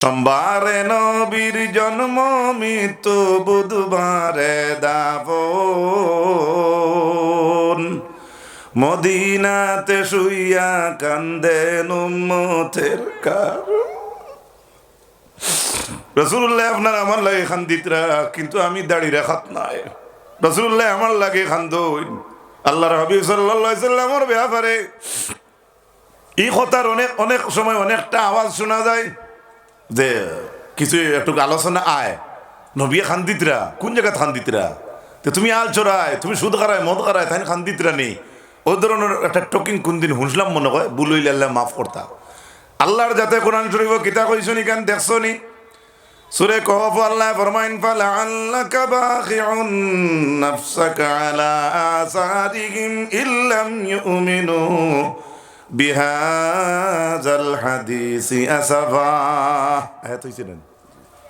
সোমবারে নবীর জন্ম, মৃত্যু বুধবারে দাপন মদিনাতে শুইয়া কান্দেন উম্মতের কার রসুল্লাহ আপনার আমার লাগে খান্দিতরা কিন্তু আমি দাড়ি রেখাত নাই। রসুল্লাহ আমার লাগে খান্দইন আল্লাহর হাবিব সাল্লাহ সাল্লামর ব্যাপারে এই কথার অনেক অনেক সময় অনেকটা আওয়াজ শোনা যায়। যে কিছু একটু আলোচনা আয়। নবিয়া খান্দিতরা, কোন জায়গায় খান্দিতরা? তো তুমি আল চড়ায় তুমি সুদ খারায়, মদ খারায় তাই খান্দিতরা নেই। ওই ধরনের একটা টকিং কোন দিন শুনলাম মনে হয় বুলইল আল্লাহ মাফ করতা। আল্লাহর যাতে কোরআন শরীফ কিতা কইছো নি কেন দেখছ নি? সুরে কহফ আল্লাহ ফরমাইন ফালা আল্লাকা বাখিউন নাফসাকা আলা আসারিহিম ইল্লাম ইউমিনু। বিহাজাল হাদিসি আসাফা। আয়াত হইছিলেন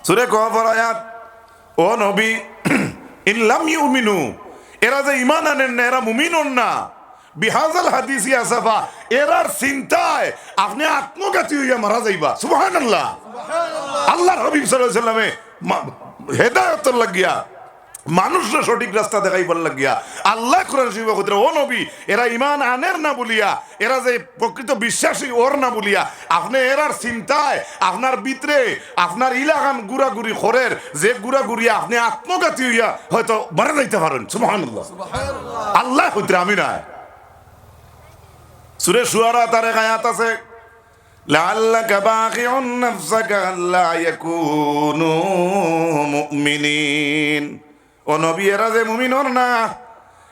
সুরে কহফর আয়াত, ও নবী ইল্লাম ইউমিনু, এরা যে ইমান আনেন না, এরা মুমিনুন না। বিহাজাল হাদিসি আসাফা, এরার চিন্তায় আপনি আত্মঘাতী হইয়া মারা যাইবা। সুবহানাল্লাহ। আল্লাহ রবিব সাল্লামে হেদায়তর লাগিয়া মানুষরা সঠিক রাস্তা দেখাইবার লাগিয়া আল্লাহ কোরআন শরীফ কইতে ও নবী এরা ইমান আনের না বলিয়া এরা যে প্রকৃত বিশ্বাসী ওর না বলিয়া আপনি এরার চিন্তায় আপনার ভিতরে আপনার ইলাকান গুড়াগুড়ি খরের যে গুড়াগুড়ি আপনি আত্মঘাতী হইয়া হয়তো মারা যাইতে পারেন সুবহানাল্লাহ আল্লাহ কইতে আমি না সুরে সুয়ারা তার এক আয়াত আছে لعلك باخع نفسك ألا يكونوا مؤمنين ও নবী, এরা যে মুমিনর না,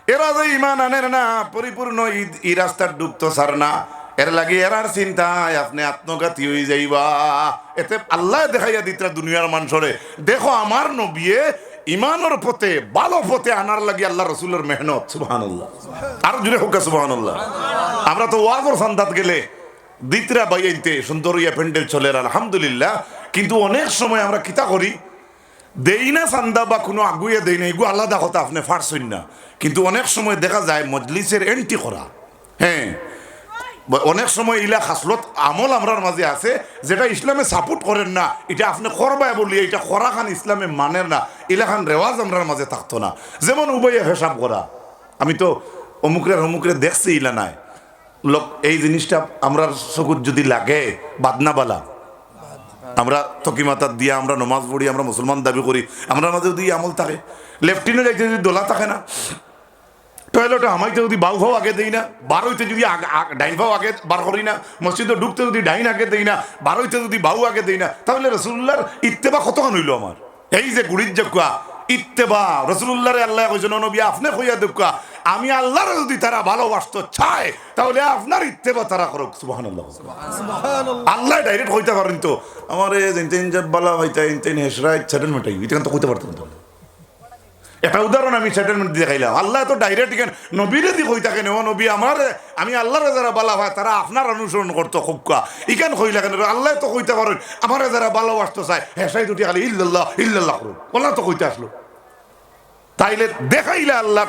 এরা যে ইমান আনের না, পরিপূর্ণ ই- রাস্তার ডুবতো সার না। এর লাগে এরার চিন্তায় আপনি আত্মঘাতী হয়ে যাইবা। এতে আল্লাহ দেখাইয়া দিতরা দুনিয়ার মানুষরে, দেখো আমার নবিয়ে ইমানের পথে, ভালো পথে আনার লাগে আল্লাহ রসুলের মেহনত সুবাহান আর জুড়ে হোক সুবাহান আমরা তো ওয়াজর সন্ধাত গেলে দিতরা বাইতে সুন্দর ইয়া প্যান্ডেল চলে, আলহামদুলিল্লাহ। কিন্তু অনেক সময় আমরা কিতা করি দেই না চান্দা বা কোনো আগুয়ে দেই না এগুলো আলাদা কথা, আপনি ফারছেন না। কিন্তু অনেক সময় দেখা যায় মজলিসের এন্টি করা। হ্যাঁ অনেক সময় ইলা খাসলত আমল আমরার মাঝে আছে, যেটা ইসলামে সাপোর্ট করেন না। এটা আপনি করবাই বলি এটা করা খান ইসলামে মানেন না। ইলাখান রেওয়াজ আমরার মাঝে থাকতো না। যেমন উভয়ে হিসাব করা। আমি তো অমুকরে অমুকরে দেখছি ইলা নাই। লোক, এই জিনিসটা আমরার চকুত যদি লাগে, বাদনাবালা। আমরা তকিমাতার দিয়ে, আমরা নমাজ পড়ি, আমরা মুসলমান দাবি করি, আমরা মাঝে যদি আমল থাকে লেফটিনে যাইতে যদি দোলা থাকে না, টয়লেটে আমাইতে যদি বাউ ভাও আগে দেই না বারোইতে যদি ডাইন ভাও আগে বার করি না, মসজিদে ঢুকতে যদি ডাইন আগে দেই না বারোইতে যদি বাউ আগে দেই না, তাহলে রসুল্লাহর ইত্তেবা কতক্ষণ হইল আমার। এই যে গুড়ির জকুয়া ইত্তেবা রসুল্লাহরে আল্লাহ কইছেন নবী, আপনি কইয়া দুকা আমি আল্লাহর যদি তারা ভালোবাসতো চায় তাহলে আপনার ইত্তেবা তারা করুক সুবহানাল্লাহ। আল্লাহ ডাইরেক্ট কইতে পারেন তো। আমার বালা হইতা ইনতেন হেসরাই সেটেলমেন্ট এটা তো কইতে পারতেন তো। একটা উদাহরণ আমি সেটেলমেন্ট দিয়ে খাইলাম আল্লাহ তো ডাইরেক্ট কেন নবীরে দি কই থাকেন ও নবী আমার আমি আল্লাহর যারা বালা হয় তারা আপনার অনুসরণ করতো খুবকা ইখান কইলা কেন আল্লাহ তো কইতে পারেন আমার যারা ভালোবাসতে চায় হেসাই দুটি খালি ইল্লাল্লাহ ইল্লাল্লাহ করুন আল্লাহ তো কইতে আসলো। তাইলে দেখাইলে আল্লাহ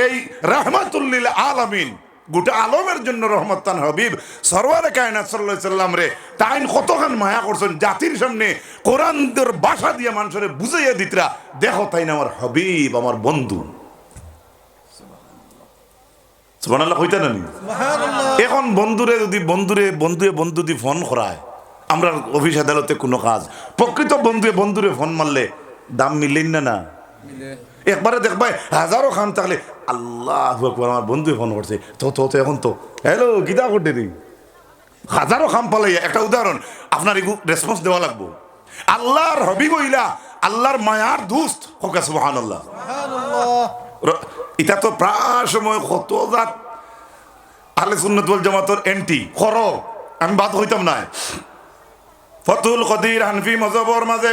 এই রাহমাতুল্লিল আলামিন গোটা আলমের জন্য রহমতান হবিব সরওয়ারে কায়নাত সাল্লাল্লাহু আলাইহি সাল্লাম রে তাইন কতখান মায়া করছেন জাতির সামনে কোরআনদের বাসা দিয়ে মানুষের বুঝাইয়া দিতরা দেখো তাই না আমার হবিব আমার বন্ধু। সুবহানাল্লাহ। কইতা না এখন বন্ধুরে যদি বন্ধুরে বন্ধুয়ে বন্ধু দি ফোন করায় আমরা অফিস আদালতে কোনো কাজ প্রকৃত বন্ধুয়ে বন্ধুরে ফোন মারলে দাম মিলেন না না? একবারে দেখবাই হাজারো খান থাকলে আল্লাহ আকবার, আমার বন্ধু ফোন করছে তো তো তো এখন তো? হ্যালো গীতা করতে দিই হাজারো খাম পালাই একটা উদাহরণ আপনার এগু রেসপন্স দেওয়া লাগবো। আল্লাহর হবি গইলা আল্লাহর মায়ার দুস্ত হোক সুবহান আল্লাহ এটা তো প্রায় সময় কত জাত আলে সুন্নত ওয়াল জামাতর এন্টি খর আমি বাদ হইতাম না ফতুল কদির হানফি মজবর মাঝে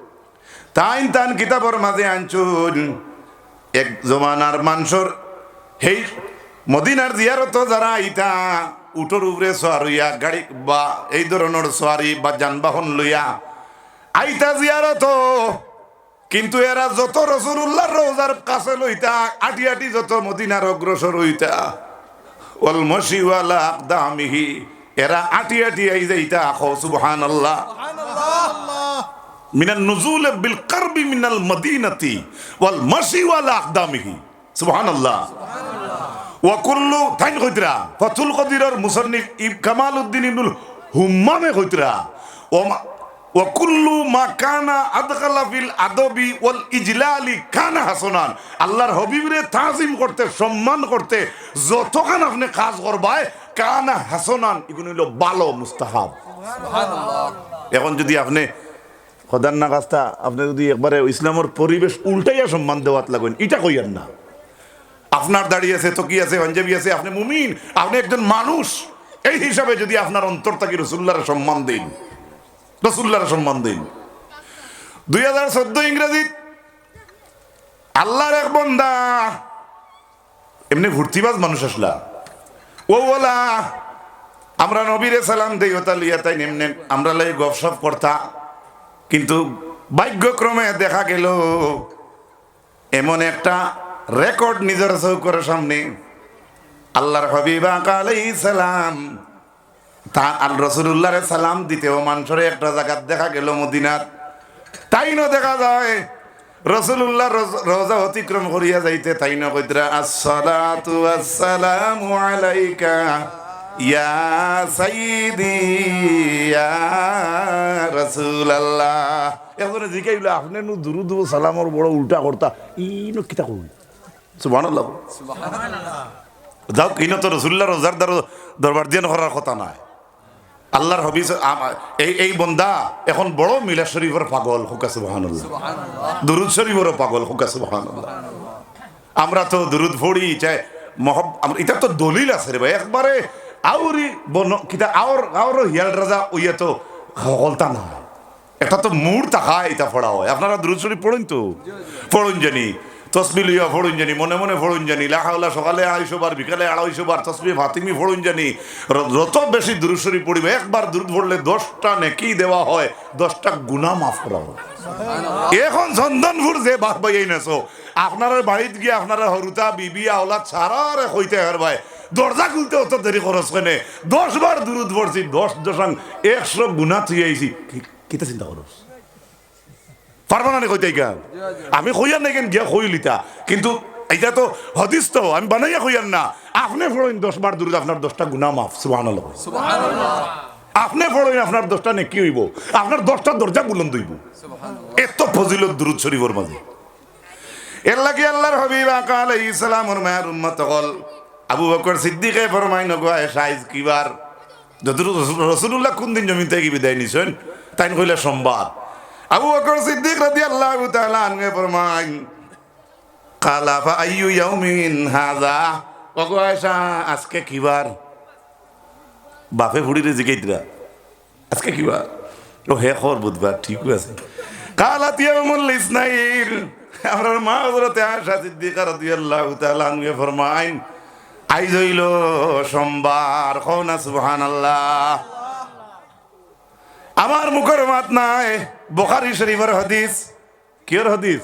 তাইন তান কিতাবর মাঝে আনছুন এক জমানার মানুষের সেই মদিনার জিয়ারত যারা আইতা, উটোর উপরে সোয়ারিয়া গাড়ি বা এই ধরনের সোয়ারি বা যানবাহন লইয়া আইতা জিয়ারত। কিন্তু এরা যত রসুল্লাহ রোজার কাছে লইতা, আটি আটি যত মদিনার অগ্রসর হইতা, ওয়াল মশিওয়ালা আকদামিহি, এরা আটি আটি আই যাইতা সুবহানাল্লাহ। মিনাল নুজুল বিল কারবি মিনাল মদিনাতি ওয়াল মশিওয়ালা আকদামিহি সুবহানাল্লাহ। ওয়া কুল্লু তাইন কইতরা ফাতুল কদিরর মুসান্নিফ ইব কামাল উদ্দিন ইবনুল হুম্মামে কইতরা ওয়া ওয়া কুল্লু মা কানা আদখালা ফিল আদবি ওয়াল ইজলালি কানা হাসানান। আল্লাহর হাবিবরে তাজিম করতে সম্মান করতে যতখান আপনি কাজ করবায় কানা হাসানান এগুলো হইল ভালো মুস্তাহাব। এখন যদি আপনি খদার না কাজটা আপনি যদি একবারে ইসলামের পরিবেশ উল্টাইয়া সম্মান দেওয়াত লাগবেন এটা কইয়ার না। আপনার দাঁড়িয়ে আছে তো কি আছে, পাঞ্জাবি আছে, আপনি মুমিন, আপনি একজন মানুষ। এই হিসাবে যদি আপনার অন্তর থাকি রসুল্লার সম্মান দিন। রসুল্লার সম্মান দিন। দুই হাজার চোদ্দ ইংরেজি আল্লাহর এক বন্দা, এমনি ভর্তিবাজ মানুষ আসলা। ও বলা, আমরা নবীরে সালাম দেই ওতা লিয়া তাই এমনি আমরা লাই গপসপ করতা। কিন্তু ভাগ্যক্রমে দেখা গেল এমন একটা রেকর্ড নিজের চৌকরের সামনে। আল্লাহর হবিবা আলাই সালাম, তা আল রসুল্লাহ সালাম দিতেও মানুষের একটা জায়গাত দেখা গেল মদিনার। তাই ন দেখা যায় রসুল্লাহ রোজা অতিক্রম করিয়া যাইতে তাই ন কইতরা আসসালাতু আলাইকা। ইয়া সাইয়্যিদি ইয়া রাসূলুল্লাহ এখন জিকাইলো আপনি নু দুরুদ ও সালামর বড় উল্টা করতা। ইনো কিতা করুন? সুবহানাল্লাহ। যাও কিনো তো রসুল্লাহ রোজার দ্বার দরবার দিয়ে করার কথা নয় আল্লাহর হবি এই এই বন্দা এখন বড় মিলা শরীফের পাগল হুকা সুবহানাল্লাহ। দুরুদ শরীফেরও পাগল হুকা সুবহানাল্লাহ। আমরা তো দুরুদ ফড়ি চাই মহব এটা তো দলিল আছে রে ভাই একবারে আউরি বন কিতা আওর আওর হিয়াল রাজা ওইয়া তো হলতা না এটা তো মূর তাকা এটা পড়া হয়। আপনারা দুরুদ শরীফ পড়েন তো? পড়ুন জানি। তসবি লইয়া ফড়ুন জানি। মনে মনে ফড়ুন জানি। লেখাওলা সকালে আড়াইশো বার বিকালে আড়াইশো বার তসবি ফাতিমি ফড়ুন জানি। যত বেশি দুরুশরী পড়িবে, একবার দুরুদ পড়লে দশটা নেকি দেওয়া হয়, দশটা গুণা মাফ করা হয়। এখন চন্দনপুর যে বাহ বাইয়াই নেছো আপনার বাড়িতে গিয়ে আপনার হরুতা, বিবি আওলা ছাড়ারে হইতে হার ভাই দরজা খুলতে অত দেরি খরচ কেনে দশ বার দূরত পড়ছি দশ দশাং একশো গুণা থুই আইছি কিতা চিন্তা করস পারবা না কইতে গা আমি কইয়ার নাই কেন? গিয়া কইলিতা কিন্তু এটা তো হদিস তো আমি বানাইয়া কইয়ার না। আপনি ফড়ইন দশ বার দূরত আপনার দশটা গুণা মাফ সুবহানাল্লাহ আপনি ফড়ইন আপনার দশটা নেকি হইব? আপনার দশটা দরজা বুলন্দ হইব। এত ফজিলত দুরুদ শরীফের মাঝে। এর লাগি আল্লাহর হাবিব আকা আলাইহিস সালামর মায়ের উম্মত হল। আবু বকর সিদ্দিকে ফরমাই নগায় সাইজ কিবার যত রসুল্লাহ কোন দিন জমিন থেকে বিদায় নিছেন? তাই কইলে, সোমবার। আবু বকর সিদ্দিক রাদিয়াল্লাহু তাআলা আনগে ফরমাই কালা ফা আইয়ু ইয়াউমিন হাযা? ওগো আয়েশা, আজকে কিবার বাপে ফুড়িরে জিগাইতরা আজকে কিবার ও, হে খবর বুধবার ঠিকই আছে। কালাত ইয়াউমুল ইসনাইল। আমার মা হযরতে আয়েশা সিদ্দিকা রাদিয়াল্লাহু তাআলা আনহা ফরমাইন আইজ হইল সোমবার, কও সুহান আল্লাহ আমার মুখের মাত নাই, বোখারি শরীফের হদিস। কিয়র হাদিস?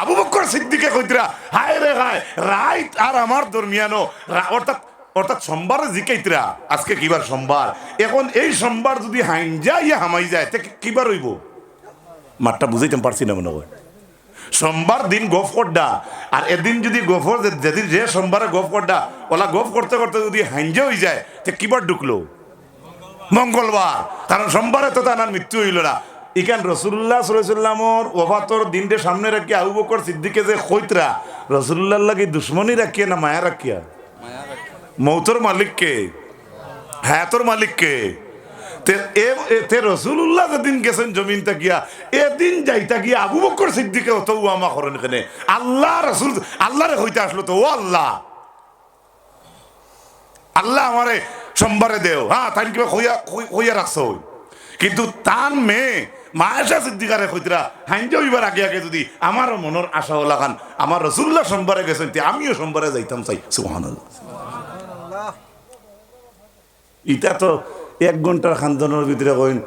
আবু বকর সিদ্দিকে কইতরা, হায় রে হায় রাইট আর আমার দরমিয়ানো অর্থাৎ অর্থাৎ সোমবারে জিকাইতরা, আজকে কিবার সোমবার? এখন এই সোমবার যদি হাইনজা ইয়া হামাই যায়, তে কিবার হইব? মাঠটা বুঝাইতে পারছি না মনে হয়। সোমবার দিন গফ করডা আর এদিন যদি গফর যেদিন যে সোমবারে গফ করডা ওলা গফ করতে করতে যদি হাইনজা হয়ে যায়, তে কিবার ঢুকলো? মঙ্গলবার। কারণ সোমবারে তো তার মৃত্যু হইল না। ইকান রসুল্লাহ সাল্লামর ওফাতর দিনটে সামনে রাখিয়া আবু বকর সিদ্দিকে যে খৈতরা রসুল্লাহ লাগি দুশ্মনী রাখিয়া না মায়া রাখিয়া? মৌতর মালিককে? হ্যাঁ তোর মালিককে? তে গেছেন জমিন এদিন যাইতা অত আল্লাহ আল্লাহরে আল্লাহ। আমারে সোমবারে দেও। হ্যাঁ কিবা রাখছো কিন্তু তার মেয়ে মায়েশা সিদ্দিকারে কইতরা হাইঞ্জ হইবার আগে আগে যদি আমারও মনের আশা হলা খান আমার রসুল্লাহ সোমবারে গেছেন আমিও সোমবারে যাইতাম চাই, সুবহানাল্লাহ। ইটা তো এক ঘণ্টার খান্দনের ভিতরে কইন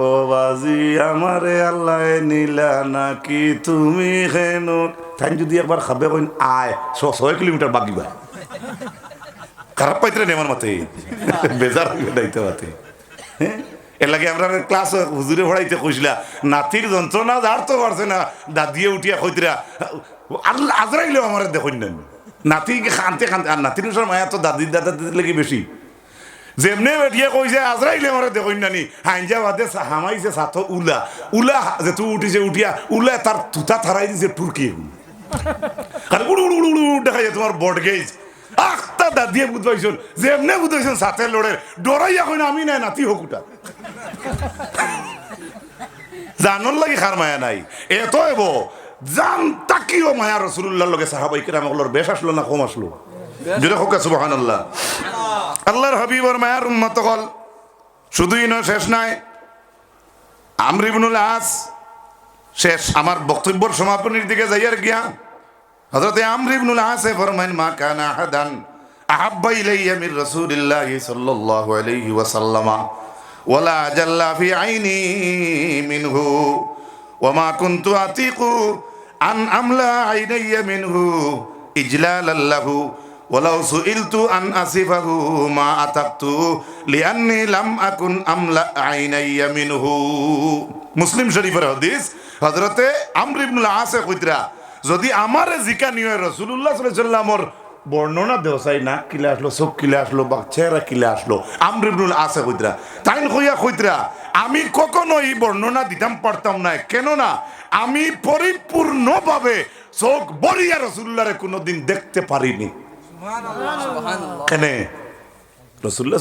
ও বাজি আমারে আল্লাহ নিলা নাকি তুমি হেন? তাই যদি একবার খাবে কইন, আয় ছয় কিলোমিটার বাগিবা খারাপ পাইতে রে আমার মাতে? বেজার নাইতে মাতে। হ্যাঁ এর লাগে আমরা ক্লাস হুজুরে পড়াইতে কইছিলা, নাতির যন্ত্রণা যার তো পারছে না, দাদিয়ে উঠিয়া কইতরা আল্লাহ আজরাইলেও আমার দেখুন না নাতি খানতে খানতে আর নাতির সব মায়া তো দাদির দাদা দিদির লাগি বেশি যেমনে বেটিয়ে কইছে আজরাইলে আমার দেখুন নানি হাইঞ্জা বাদে হামাইছে সাথ উলা। উলা যে তুই উঠিছে, উঠিয়া, উলা তার তুতা থারাই দিছে টুরকি আর উড়ু উড়ু উড়ু দেখা যায় তোমার বট গেজ দাদিয়ে বুঝবাইছুন যেমনে বুঝবাইছুন সাথে লড়ে। ডরাইয়া কই না, আমি নাই, নাতি হকুটা জানর লাগি খার মায়া নাই। এত এব, জান তাকিও মায়া রসুল্লাহর লগে সাহাবাই কিরামগুলোর বেশ আসলো না কম আসলো যদি হোক সুবাহান আল্লাহ আল্লাহর হাবিবর মায়ার উন্মত হল শুধুই নয়, শেষ নাই। আমরিবনুল আস, শেষ। আমার বক্তব্যর সমাপনীর দিকে যাইয়ার গিয়া। হযরত আমর ইবনুল আসে ফরমান মা কানা আহাদান মির রাসূলিল্লাহি সাল্লাল্লাহু আলাইহি ওয়াসাল্লাম। ওয়ালা জাল্লা আইনি মিনহু ওমা কুন্তু আতিকু আন আমলা আইনাইয়া মিনহু ইজলাল আল্লাহু ওয়ালাউ সুইলতু আন আসিফাহু মা আতাকতু লিআন্নি লাম আইনাইয়া মিনহু। মুসলিম শরীফের হাদিস, হযরতে আমর ইবনুল আস কইতরা যদি আমারে জিকা নিয়ে রাসূলুল্লাহ সাল্লাল্লাহু আলাইহি ওয়াসাল্লামর বর্ণনা দেও চাই না কিলে আসলো সব কিলে আসলো বা চেহারা কিলে আসলো। আমর ইবনুল আসে কইতরা। তাই কইয়া কইতরা আমি কখনো এই বর্ণনা দিতাম পারতাম না কেননা আমি পরিপূর্ণভাবে চোখ বরিয়া রসুল্লাহরে কোনোদিন দেখতে পারিনি। কেনে? রসুল্লাহ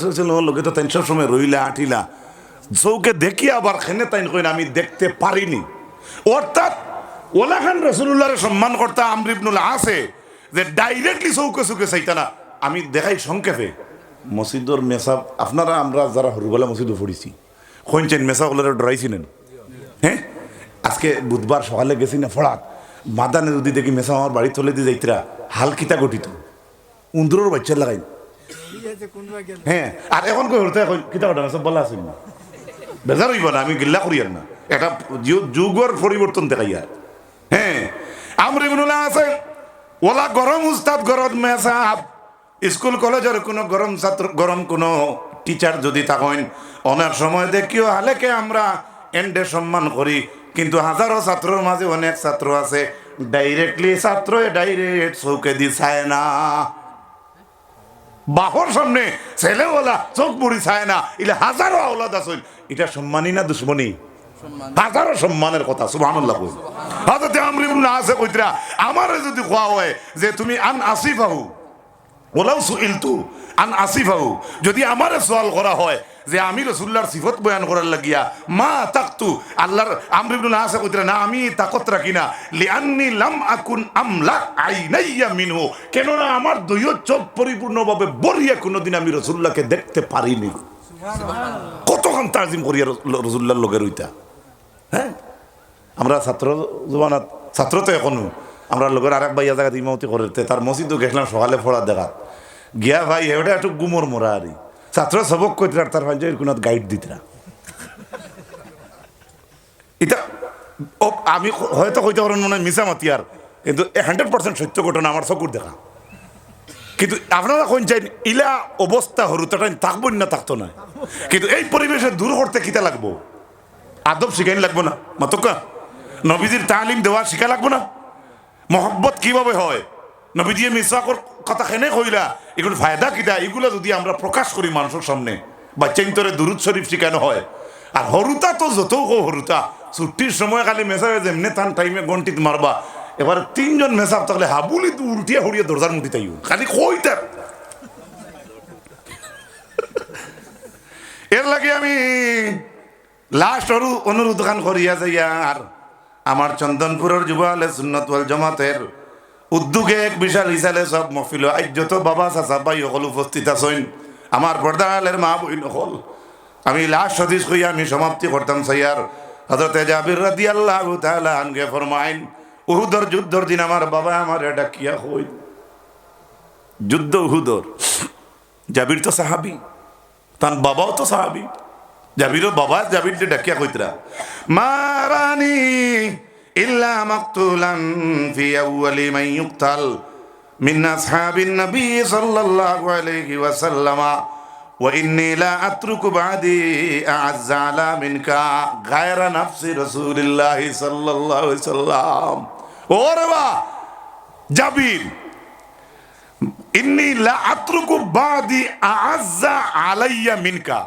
লোকে তো তাই সব সময় রইলা আটিলা। চৌকে দেখি আবার খেনে তাই কইন আমি দেখতে পারিনি। অর্থাৎ ওলা খান রসুল্লাহরে সম্মান করতা আমরিবনুল আছে। যে ডাইরেক্টলি চৌকে চৌকে চাইতা না আমি দেখাই সংক্ষেপে মসজিদর মেসাব আপনারা, আমরা যারা সরুবেলা মসজিদে পড়িছি কইছেন মেসাগুলোর ডরাইছিলেন হ্যাঁ আজকে বুধবার সকালে গেছি না ফড়াত মাদানে যদি দেখি মেসা আমার বাড়ি চলে দিয়ে যাইতরা হালকিতা গঠিত। উন্দুরের বাচ্চা লাগাই। হ্যাঁ আর এখন কই হরতে এখন কিতা কথা সব বলা আছে বেজার হইব না, আমি গিল্লা করি আর না। এটা যুগর পরিবর্তন দেখাইয়া হ্যাঁ আমরি আছে। ওলা গরম উস্তাদ গরম মেসাব স্কুল কলেজের কোনো গরম ছাত্র গরম কোনো টিচার যদি থাকেন অনেক সময় দেখিও হালেকে আমরা এন্ডে সম্মান করি। কিন্তু হাজারো ছাত্রর মাঝে অনেক ছাত্র আছে ডাইরেক্টলি ছাত্র ডাইরেক্ট চৌকে দি চায় না। বাহর সামনে ছেলেওয়ালা চোখ মুড়ি চায় না ইলে হাজারো আওলাদ আসুন এটা সম্মানী না দুশ্মনী? হাজারো সম্মানের কথা সুবহানাল্লাহ কই হযরত আমর ইবনে আসে কইতরা আমারে যদি কোয়া হয় যে তুমি আন আসিফাহু ওলাও সুইলতু আন আসিফাহু যদি আমারে সওয়াল করা হয় যে আমি রসুল্লাহর সিফত বয়ান করার লাগিয়া মা তাকতু আল্লাহর আমর ইবনে আসে কইতরা না আমি তাকত রাখি না। লিআন্নি লাম আকুন আমলা আইনাইয়া মিনহু কেননা আমার দুইও চোখ পরিপূর্ণভাবে বলিয়া কোনোদিন আমি রসুল্লাহকে দেখতে পারিনি। কতক্ষণ তাজিম করিয়া রসুল্লাহর লোকের ওইটা হ্যাঁ? আমরা ছাত্র জমানাত ছাত্র তো এখনও আমরা লোকের আরেক ভাইয়া জায়গাতে ইমামতি করে তে তার মসজিদও গেছিলাম সকালে পড়ার দেখাত। গিয়া ভাই এওটা একটু গুমর মোরা আরি ছাত্র সবক কইতরা তার ভাই কোনো গাইড দিতরা এটা আমি হয়তো কইতে পারেন মনে হয় মিশামাতি আর কিন্তু হান্ড্রেড পার্সেন্ট সত্য ঘটনা আমার চকুর দেখা। কিন্তু আপনারা কোন চাই, ইলা অবস্থা হরুতাটা থাকব না থাকতো না কিন্তু এই পরিবেশে দূর করতে কিতা লাগবো? আদব শিখাইন লাগবো না? মাতকা নবীজির তালিম দেওয়া শিখা লাগবো না? মহব্বত কীভাবে হয়? নবীজিয়ে মিসাকর কথা খেনে কইলা, এগুলো ফায়দা কিতা এগুলো যদি আমরা প্রকাশ করি মানুষের সামনে, বা চেন্তরে দুরুদ শরীফ শিখানো হয়। আর হরুতা তো যত হরুতা, ছুটির সময় খালি মেসাবে যেমনি তান টাইমে গন্টিত মারবা। এবার তিনজন মেসাব থাকলে হাবুলি উল্টিয়া হরিয়া দরজার মুঠি তাই খালি কইতার এর লাগে আমি লাস্ট অনুরোধ খান করিয়া যাইয়া আর আমার চন্দনপুরের যুব আলে সুন্নত ওয়াল জমাতের উদ্যোগে এক বিশাল হিসালে সব মফিল আজ যত বাবা, চাচা, ভাই সকল উপস্থিত আছেন, আমার পর্দালের মা বই নকল আমি লাস্ট সতীশ কইয়া আমি সমাপ্তি করতাম, সাইয়ার। হজরতে জাবির রাদি আল্লাহ তাআলা আনগে ফরমাইন উহুদর যুদ্ধর দিন আমার বাবা আমার এটা কিয়া হই যুদ্ধ উহুদর। জাবির তো সাহাবি, তার বাবাও তো সাহাবি। জাবিরও বাবা জাবির যে ডাকিয়া কইতরা মারানি ইল্লা মাকতুলান ফি আউয়ালি মান ইউকতাল মিন আসহাবিন নবী সাল্লাল্লাহু আলাইহি ওয়াসাল্লাম وإني لا أترك بعدي أعز على منك غير نفس رسول الله صلى الله عليه وسلم ওরে জাবির ইন্নি লা আত্রুকু বাদি আজ্জা আলাইয়া মিনকা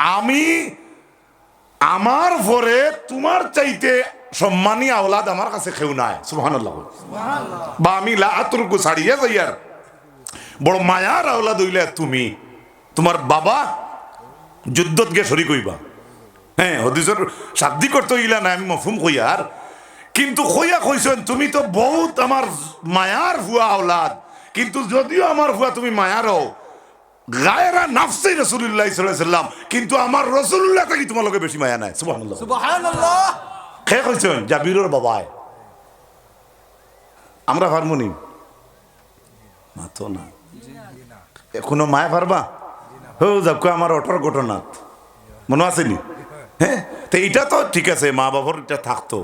আমি আমার পরে তোমার চাইতে সম্মানী আওলাদ আমার কাছে কেউ নাই। সুবহানাল্লাহ। বা আমি লা আত্রুকু ছাড়িয়া যাইয়ার। বড় মায়ার আওলাদ হইলে তুমি তোমার বাবা যুদ্ধত গে শরিক হইবা। হ্যাঁ হদিসর শাব্দি করতে হইলা না আমি মফুম কইয়ার কিন্তু কইয়া কইছেন তুমি তো বহুত আমার মায়ার ভুয়া আওলাদ। কিন্তু যদিও আমার ভুয়া তুমি মায়ার হও গায়েরা নাফসি রসুল্লাহ সাল্লাম। কিন্তু আমার রসুল্লাহ থেকে তোমার লোকে বেশি মায়া নাই সুবহানাল্লাহ। সুবহানাল্লাহ। খে কইছেন? জাবিরর বাবায় আমরা পারমুনি মাতো না। এখনও মায়া পারবা? হো যাবকে আমার অটর ঘটনা মনে আসেনি হ্যাঁ? তো এটা তো ঠিক আছে মা বাবার এটা থাকতো।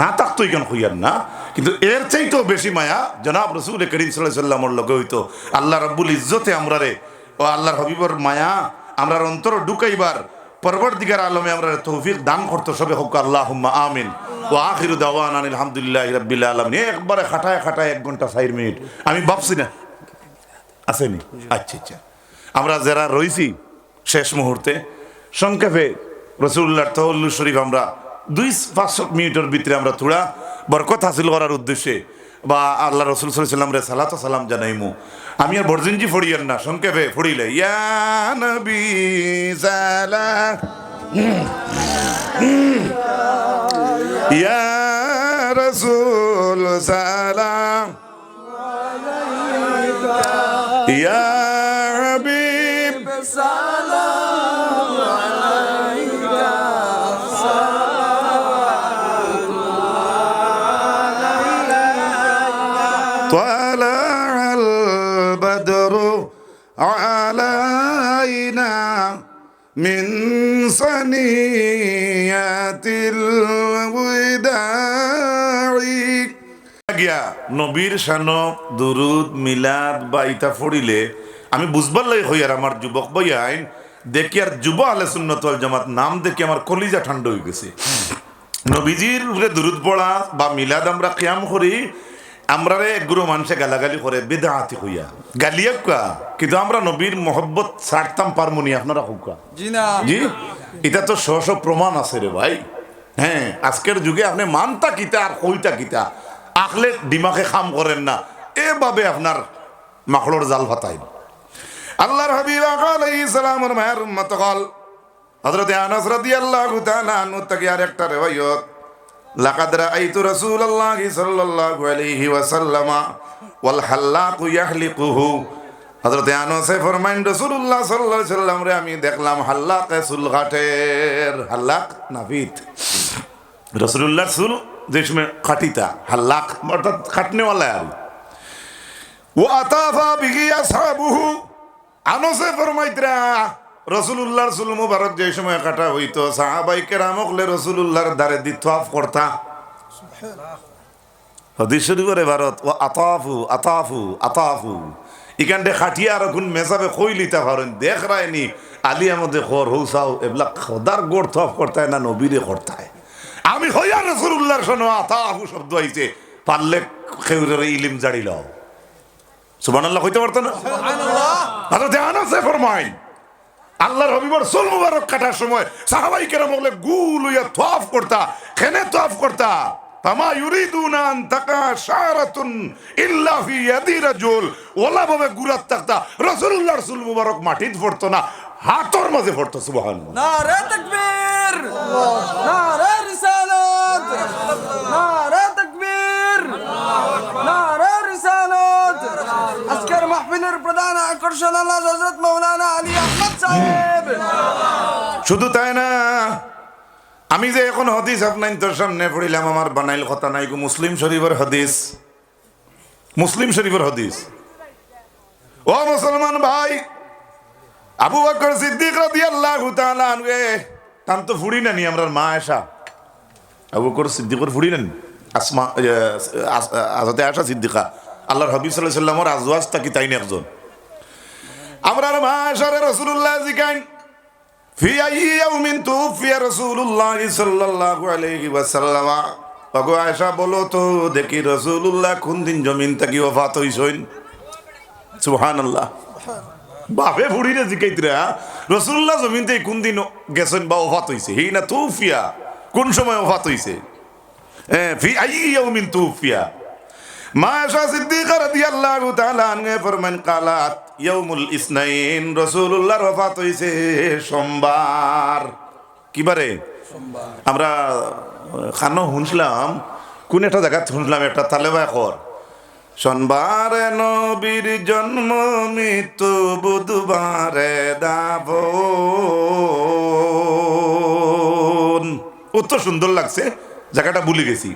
না থাকতো এখান হইয়ার না। কিন্তু এর চাইতেও বেশি মায়া জনাব রসুল করিম সাল্লামর লগে হইতো। আল্লাহ রব্বুল ইজ্জতে আমরা রে ও আল্লাহর হবিবর মায়া আমরার অন্তর ঢুকাইবার পরবর্তীকার আলমে আমরা তৌফিক দান করতো, সবে হোক আল্লাহ আমিন। ও আখির দাওয়ান আলহামদুলিল্লাহ রব্বিল আলম একবারে খাটায় খাটায় এক ঘণ্টা চার মিনিট। আমি ভাবছি না। আসেনি? আচ্ছা আচ্ছা। আমরা যারা রয়েছি শেষ মুহূর্তে, সংক্ষেপে রসুল্লাহ তহল্লু শরীফ আমরা দুই পাঁচশো মিনিটের ভিতরে আমরা থোড়া বরকত হাসিল করার উদ্দেশ্যে বা আল্লাহ রসুল সাল্লাম রে সালাত সালাম জানাইমু। আমি আর বর্জিনজি ফড়িয়ার না, সংক্ষেপে ফড়িলে। ইয়া রসুল সালাম। নবীর শান, দুরুদ, মিলাদ বা ইতা ফড়িলে আমি বুঝবার লাগে হইয়ার আমার যুবক বই আইন, দেখি আর যুব আলে সুন্নতল জামাত নাম দেখি আমার কলিজা ঠান্ডা হয়ে গেছে। নবীজির উপরে দুরুদ পড়া বা মিলাদ আমরা ক্যাম করি আমরা রে গুরু মানুষে গালাগালি করে বেদাহাতি হইয়া। গালিয়া কা কিন্তু আমরা নবীর মহব্বত ছাড়তাম পারমুনি আপনারা হুকা জি না। জি? এটা তো শ প্রমাণ আছে রে ভাই। হ্যাঁ আজকের যুগে আপনি মানতা কিতা আর কইতা কিতা আখলে ডিমাকে খাম করেন না এভাবে আপনার মাখড়র জাল ভাতাই আল্লাহর হাবিব আলাইহিস সালামের মায়ের উম্মত কল। হযরত আনাস রাদিয়াল্লাহু তাআলা আনহু থেকে আর একটা রিওয়ায়াত। লাকাদ রাআইতু রাসূলুল্লাহি সাল্লাল্লাহু আলাইহি ওয়াসাল্লাম ওয়াল হাল্লাকু ইয়াহলিকুহু। হযরত আনাসে ফরমাইন, রাসূলুল্লাহ সাল্লাল্লাহু আলাইহি সাল্লাম রে, আমি দেখলাম হাল্লাকে চুল কাটের হাল্লাক নাফিত রসুল্লাহ চুল যে সময় কাটিতা হাল্লাক, অর্থাৎ কাটনেওয়ালা আর। ও আতাফা বিহি আসহাবুহু। আনসে ফরমাইতরা রসুলুল্লাহর চুল মুবারক যে সময় কাটা হইতো সাহাবাই কেরামকলে রসুলুল্লাহর দ্বারে দিত্বাফ করতা। হদিস শরীফের ভারত ও আতাফু আতাফু আতাফু। ইখানটে খাটিয়া আর কোন মেসাবে কইলিতা পারেন দেখ রায়নি আলিয়া মধ্যে খর হৌসাও এগুলা খদার গোড় থফ করতায় না নবীরে করতায়? আমি হইয়া রসুল্লাহর শোনো আতাফু শব্দ আইছে। পারলে ইলিম জাড়ি লও। সুবহানাল্লাহ হইতে পারতো না? সুবহানাল্লাহ। হযরত আনাস ফরমায় আল্লাহর হবিবর সোল মুবারক কাটার সময় সাহাবাই কেরাম বলে গুল হইয়া তোয়াফ করতা, খেনে তোয়াফ করতা। আন তাকা শারাতুন ইল্লা ফি ইয়াদি রাজুল। ওলা ভাবে গুরাত তাকতা মুবারক না, হাতর মাঝে পড়তো সুবহানাল্লাহ। নারে তকবীর, নারে রিসালাত, নারে তকবীর, নারে রিসালাত। আজকের মাহফিলের প্রধান আকর্ষণ আল্লাহ হযরত মাওলানা আলী আহমদ সাহেব শুধু তাই না আমি যে এখন হদিস আপনার সামনে পড়িলাম আমার বানাইল কথা নাই গো মুসলিম শরীফের হদিস মুসলিম শরীফের হদিস ও মুসলমান ভাই আবু বকর সিদ্দিক রাদিয়াল্লাহু তাআলা আনহু তাম তো ফুড়ি নানি আমরার মা আয়েশা আবু বকর সিদ্দিকর ফুড়ি নানি আসমা আজাতে আয়েশা সিদ্দিকা আল্লাহর হবি সাল্লাহ সাল্লামর আজওয়াজ তাকি তাইন একজন? আমরা মা সারে রসুল্লাহ জিকাইন। ফি আইয়াউমিন তুফিয়া রাসূলুল্লাহ সাল্লাল্লাহু আলাইহি ওয়াসাল্লাম। ওগো আয়েশা, বলো তো, দেখি রাসূলুল্লাহ কোন দিন জমিন থেকে ওফাত হইছেন? সুবহানাল্লাহ। বাপে বুড়িরে জিকাইতরা হ্যাঁ? রাসূলুল্লাহ জমিন থেকে কোন দিন গেছেন বা ওফাত হইছে? হি না তুফিয়া, কোন সময় ওফাত হইছে? হ্যাঁ ফি আইয়াউমিন তুফিয়া। মা আয়েশা সিদ্দিকা রাদিয়াল্লাহু তাআলা আনহা ফরমান কালাত ইয়াউমুল ইসনাইন রাসূলুল্লাহর ওফাত হইছে সোমবার। কিবারে আমরা খানো শুনছিলাম কোন একটা জায়গা শুনছিলাম একটা তালেবা কর সোমবারে নবীর জন্ম মৃত্যু বুধবারে দাব অত সুন্দর লাগছে জায়গাটা ভুলে গেছি।